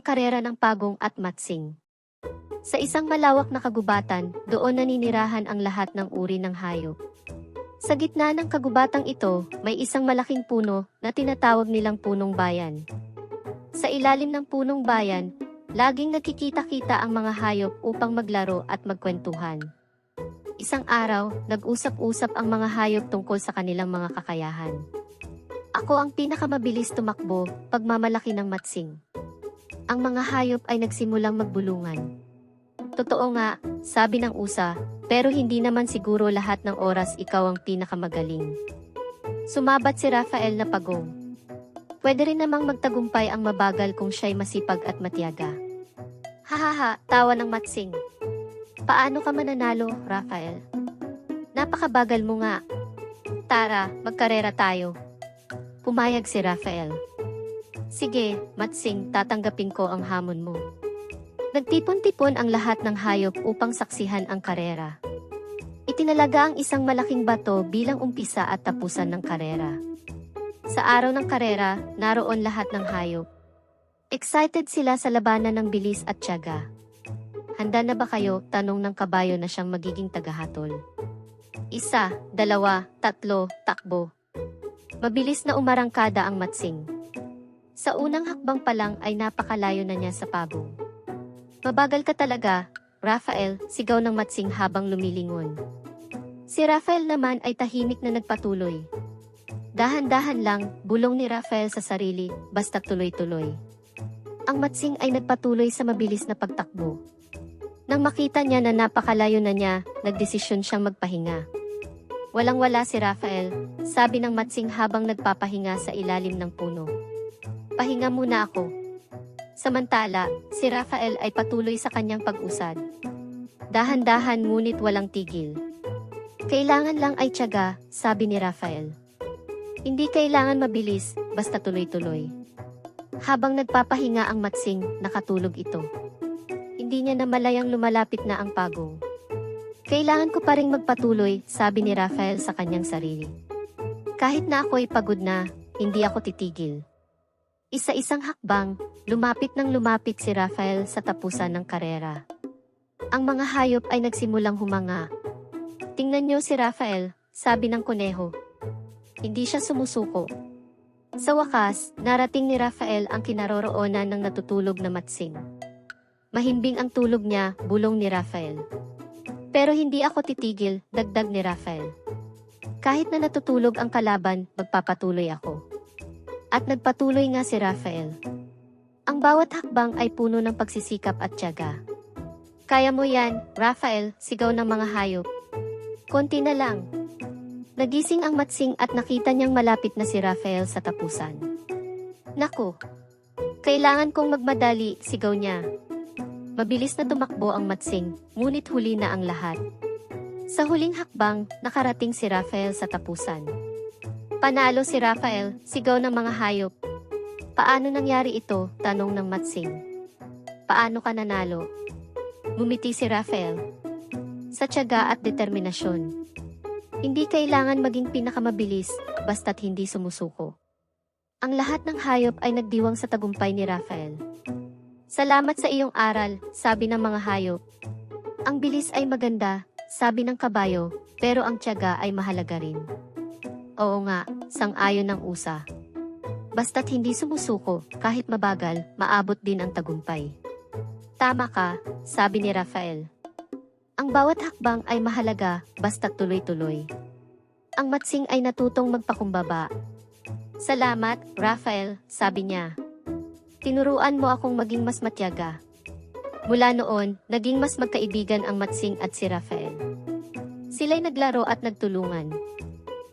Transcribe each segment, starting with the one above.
ang karera ng pagong at matsing. Sa isang malawak na kagubatan, doon naninirahan ang lahat ng uri ng hayop. Sa gitna ng kagubatang ito, may isang malaking puno na tinatawag nilang punong bayan. Sa ilalim ng punong bayan, laging nagkikita-kita ang mga hayop upang maglaro at magkwentuhan. Isang araw, nag-usap-usap ang mga hayop tungkol sa kanilang mga kakayahan. Ako ang pinakamabilis tumakbo, pagmamalaki ng matsing ang mga hayop ay nagsimulang magbulungan. Totoo nga, sabi ng usa, pero hindi naman siguro lahat ng oras ikaw ang pinakamagaling. Sumabat si Rafael na pagong. Pwede rin namang magtagumpay ang mabagal kung siya'y masipag at matiyaga. Hahaha, tawa ng matsing. Paano ka mananalo, Rafael? Napakabagal mo nga. Tara, magkarera tayo. Pumayag si Rafael. Sige, Matsing, tatanggapin ko ang hamon mo. Nagtipon-tipon ang lahat ng hayop upang saksihan ang karera. Itinalaga ang isang malaking bato bilang umpisa at tapusan ng karera. Sa araw ng karera, naroon lahat ng hayop. Excited sila sa labanan ng bilis at tiyaga. Handa na ba kayo? Tanong ng kabayo na siyang magiging tagahatol. Isa, dalawa, tatlo, takbo. Mabilis na umarangkada ang matsing. Sa unang hakbang pa lang ay napakalayo na niya sa pabong. Mabagal ka talaga, Rafael, sigaw ng matsing habang lumilingon. Si Rafael naman ay tahimik na nagpatuloy. Dahan-dahan lang, bulong ni Rafael sa sarili, basta tuloy-tuloy. Ang matsing ay nagpatuloy sa mabilis na pagtakbo. Nang makita niya na napakalayo na niya, nagdesisyon siyang magpahinga. Walang-wala si Rafael, sabi ng matsing habang nagpapahinga sa ilalim ng puno. Pahinga muna ako. Samantala, si Rafael ay patuloy sa kanyang pag-usad. Dahan-dahan ngunit walang tigil. Kailangan lang ay tiyaga, sabi ni Rafael. Hindi kailangan mabilis, basta tuloy-tuloy. Habang nagpapahinga ang matsing, nakatulog ito. Hindi niya namalayang lumalapit na ang pagong. Kailangan ko pa ring magpatuloy, sabi ni Rafael sa kanyang sarili. Kahit na ako'y pagod na, hindi ako titigil. Isa-isang hakbang, lumapit ng lumapit si Rafael sa tapusan ng karera. Ang mga hayop ay nagsimulang humanga. Tingnan niyo si Rafael, sabi ng kuneho. Hindi siya sumusuko. Sa wakas, narating ni Rafael ang kinaroroonan ng natutulog na matsing. Mahimbing ang tulog niya, bulong ni Rafael. Pero hindi ako titigil, dagdag ni Rafael. Kahit na natutulog ang kalaban, magpapatuloy ako. At nagpatuloy nga si Rafael. Ang bawat hakbang ay puno ng pagsisikap at tiyaga. Kaya mo yan, Rafael, sigaw ng mga hayop. Konti na lang. Nagising ang matsing at nakita niyang malapit na si Rafael sa tapusan. Naku! Kailangan kong magmadali, sigaw niya. Mabilis na tumakbo ang matsing, ngunit huli na ang lahat. Sa huling hakbang, nakarating si Rafael sa tapusan. Panalo si Rafael, sigaw ng mga hayop. Paano nangyari ito? Tanong ng Matsing. Paano ka nanalo? Bumiti si Rafael. Sa tiyaga at determinasyon. Hindi kailangan maging pinakamabilis, basta't hindi sumusuko. Ang lahat ng hayop ay nagdiwang sa tagumpay ni Rafael. Salamat sa iyong aral, sabi ng mga hayop. Ang bilis ay maganda, sabi ng kabayo, pero ang tiyaga ay mahalaga rin. Oo nga, sang-ayon ng usa. Basta't hindi sumusuko, kahit mabagal, maabot din ang tagumpay. Tama ka, sabi ni Rafael. Ang bawat hakbang ay mahalaga, basta't tuloy-tuloy. Ang matsing ay natutong magpakumbaba. Salamat, Rafael, sabi niya. Tinuruan mo akong maging mas matyaga. Mula noon, naging mas magkaibigan ang matsing at si Rafael. Sila'y naglaro at nagtulungan.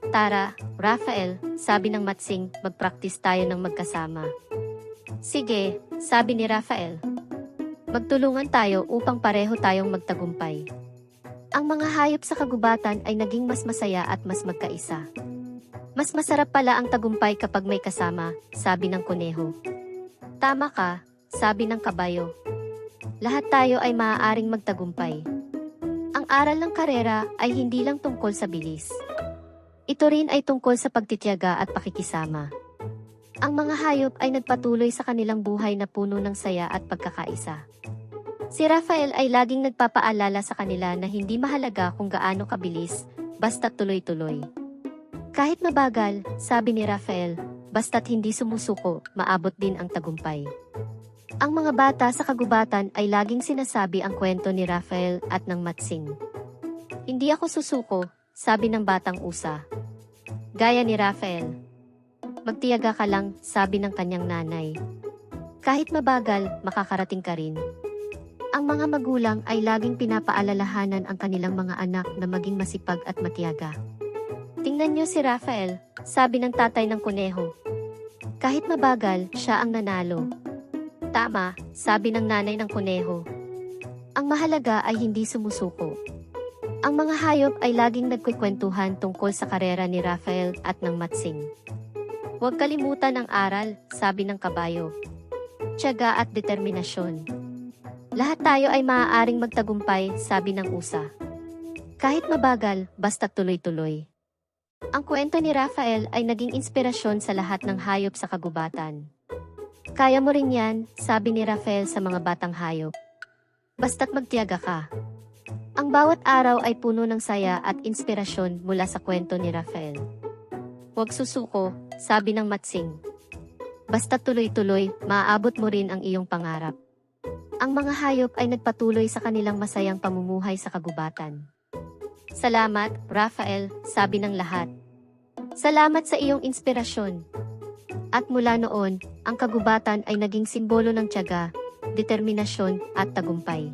Tara, Rafael, sabi ng Matsing, mag-practice tayo ng magkasama. Sige, sabi ni Rafael. Magtulungan tayo upang pareho tayong magtagumpay. Ang mga hayop sa kagubatan ay naging mas masaya at mas magkaisa. Mas masarap pala ang tagumpay kapag may kasama, sabi ng kuneho. Tama ka, sabi ng kabayo. Lahat tayo ay maaaring magtagumpay. Ang aral ng karera ay hindi lang tungkol sa bilis. Ito rin ay tungkol sa pagtityaga at pakikisama. Ang mga hayop ay nagpatuloy sa kanilang buhay na puno ng saya at pagkakaisa. Si Rafael ay laging nagpapaalala sa kanila na hindi mahalaga kung gaano kabilis, basta tuloy-tuloy. Kahit mabagal, sabi ni Rafael, basta't hindi sumusuko, maabot din ang tagumpay. Ang mga bata sa kagubatan ay laging sinasabi ang kwento ni Rafael at ng Matsing. Hindi ako susuko, sabi ng batang usa. Gaya ni Rafael. Magtiyaga ka lang, sabi ng kanyang nanay. Kahit mabagal, makakarating ka rin. Ang mga magulang ay laging pinapaalalahanan ang kanilang mga anak na maging masipag at matiyaga. Tingnan niyo si Rafael, sabi ng tatay ng kuneho. Kahit mabagal, siya ang nanalo. Tama, sabi ng nanay ng kuneho. Ang mahalaga ay hindi sumusuko. Ang mga hayop ay laging nagkukwentuhan tungkol sa karera ni Rafael at ng Matsing. Huwag kalimutan ang aral, sabi ng kabayo. Tiyaga at determinasyon. Lahat tayo ay maaaring magtagumpay, sabi ng usa. Kahit mabagal, basta tuloy-tuloy. Ang kwento ni Rafael ay naging inspirasyon sa lahat ng hayop sa kagubatan. Kaya mo rin yan, sabi ni Rafael sa mga batang hayop. Basta't magtiyaga ka. Ang bawat araw ay puno ng saya at inspirasyon mula sa kwento ni Rafael. Huwag susuko, sabi ng Matsing. Basta tuloy-tuloy, maaabot mo rin ang iyong pangarap. Ang mga hayop ay nagpatuloy sa kanilang masayang pamumuhay sa kagubatan. Salamat, Rafael, sabi ng lahat. Salamat sa iyong inspirasyon. At mula noon, ang kagubatan ay naging simbolo ng tiyaga, determinasyon at tagumpay.